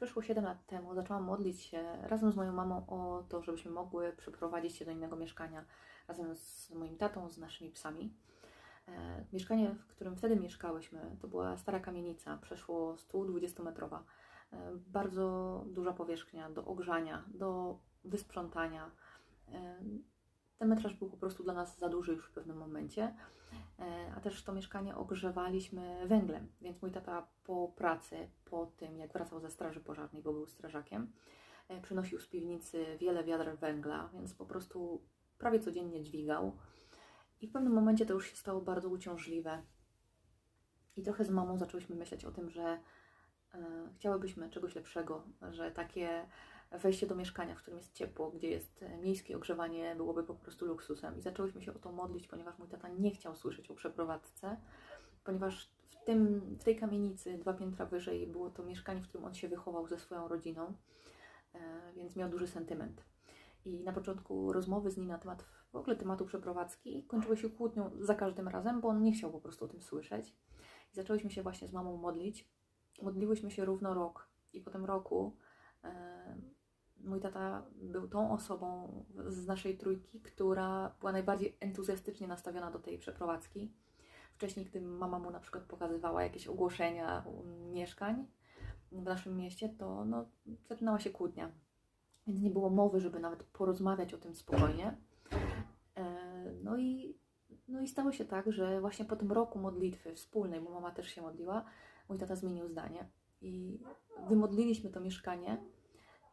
Przeszło 7 lat temu zaczęłam modlić się razem z moją mamą o to, żebyśmy mogły przeprowadzić się do innego mieszkania razem z moim tatą, z naszymi psami. E, mieszkanie, w którym wtedy mieszkałyśmy, to była stara kamienica, przeszło 120-metrowa. E, bardzo duża powierzchnia do ogrzania, do wysprzątania. Ten metraż był po prostu dla nas za duży już w pewnym momencie, e, a też to mieszkanie ogrzewaliśmy węglem, więc mój tata po pracy, po tym jak wracał ze straży pożarnej, bo był strażakiem, e, przynosił z piwnicy wiele wiader węgla, więc po prostu prawie codziennie dźwigał. I w pewnym momencie to już się stało bardzo uciążliwe. I trochę z mamą zaczęłyśmy myśleć o tym, że e, chciałybyśmy czegoś lepszego, że takie wejście do mieszkania, w którym jest ciepło, gdzie jest e, miejskie ogrzewanie, byłoby po prostu luksusem. I zaczęłyśmy się o to modlić, ponieważ mój tata nie chciał słyszeć o przeprowadzce, ponieważ w, tym, w tej kamienicy, dwa piętra wyżej, było to mieszkanie, w którym on się wychował ze swoją rodziną, e, więc miał duży sentyment. I na początku rozmowy z nim na temat w ogóle tematu przeprowadzki kończyły się kłótnią za każdym razem, bo on nie chciał po prostu o tym słyszeć. I zaczęłyśmy się właśnie z mamą modlić. Modliłyśmy się równo rok. I po tym roku e, mój tata był tą osobą z naszej trójki, która była najbardziej entuzjastycznie nastawiona do tej przeprowadzki. Wcześniej, gdy mama mu na przykład pokazywała jakieś ogłoszenia mieszkań w naszym mieście, to no, zaczynała się kłótnia. Więc nie było mowy, żeby nawet porozmawiać o tym spokojnie. E, No i, no i stało się tak, że właśnie po tym roku modlitwy wspólnej, bo mama też się modliła, mój tata zmienił zdanie. I wymodliliśmy to mieszkanie.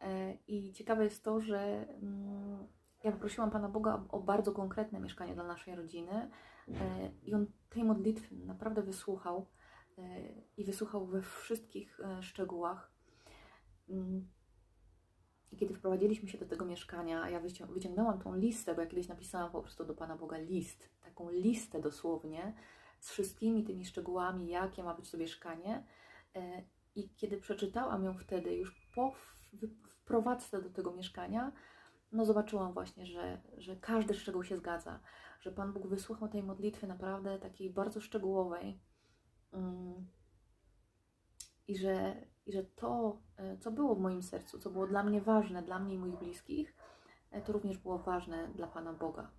E, I ciekawe jest to, że mm, ja poprosiłam Pana Boga o bardzo konkretne mieszkanie dla naszej rodziny e, i On tej modlitwy naprawdę wysłuchał e, i wysłuchał we wszystkich szczegółach. Mm, I kiedy wprowadziliśmy się do tego mieszkania, ja wycią- wyciągnęłam tą listę, bo ja kiedyś napisałam po prostu do Pana Boga list, taką listę dosłownie z wszystkimi tymi szczegółami, jakie ma być to mieszkanie. I kiedy przeczytałam ją wtedy, już po wprowadzce do tego mieszkania, no zobaczyłam właśnie, że, że każdy szczegół się zgadza, że Pan Bóg wysłuchał tej modlitwy naprawdę takiej bardzo szczegółowej. Mm. I że, I że to, e, co było w moim sercu, co było dla mnie ważne, dla mnie i moich bliskich, e, to również było ważne dla Pana Boga.